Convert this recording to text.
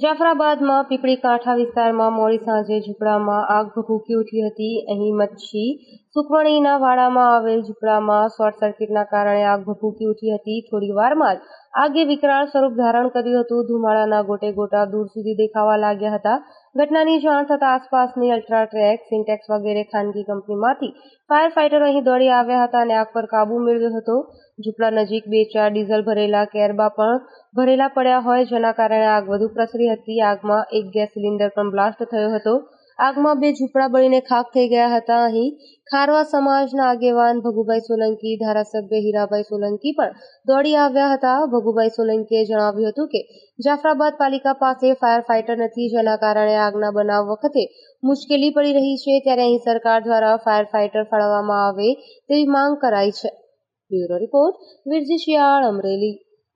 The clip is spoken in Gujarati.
જાફરાબાદમાં પીપળી કાંઠા વિસ્તારમાં મોડી સાંજે ઝૂંપડામાં આગ ભભૂકી ઉઠી હતી. અહીં મચ્છી સુકવણીના વાડામાં આવેલ ઝૂંપડામાં શોર્ટ સર્કિટના કારણે આગ ભભૂકી ઉઠી હતી. થોડી વારમાં જ આગે વિકરાળ સ્વરૂપ ધારણ કર્યું હતું. ધુમાડાના ગોટે ગોટા દૂર સુધી દેખાવા લાગ્યા હતા. ઘટનાની જાણ થતાં આસપાસની અલ્ટ્રાટ્રેક સિન્ટેક્સ વગેરે ખાનગી કંપનીમાંથી ફાયર ફાઇટરો અહીં દોડી આવ્યા હતા અને આગ પર કાબુ મેળવ્યો હતો. ઝૂંપડા નજીક બે ચાર ડીઝલ ભરેલા કેરબા પણ ભરેલા પડ્યા હોય, જેના કારણે આગ વધુ પ્રસરી હતી. આગમાં એક ગેસ સિલિન્ડર પણ બ્લાસ્ટ થયો હતો. આગમાં બે ઝૂંપડા બળીને ખાક થઈ ગયા હતા. અહીં ખારવા સમાજના આગેવાન ભગુભાઈ સોલંકી, ધારાસભ્ય હીરાભાઈ સોલંકી પણ દોડી આવ્યા હતા. ભગુભાઈ સોલંકીએ જણાવ્યું હતું કે, જાફરાબાદ પાલિકા પાસે ફાયર ફાઇટર નથી, જેના કારણે આગના બનાવ વખતે મુશ્કેલી પડી રહી છે. ત્યારે અહીં સરકાર દ્વારા ફાયર ફાઇટર ફાળવવામાં આવે તેવી માંગ કરાઈ છે. Bureau report, Virji Shiyal, Amreli.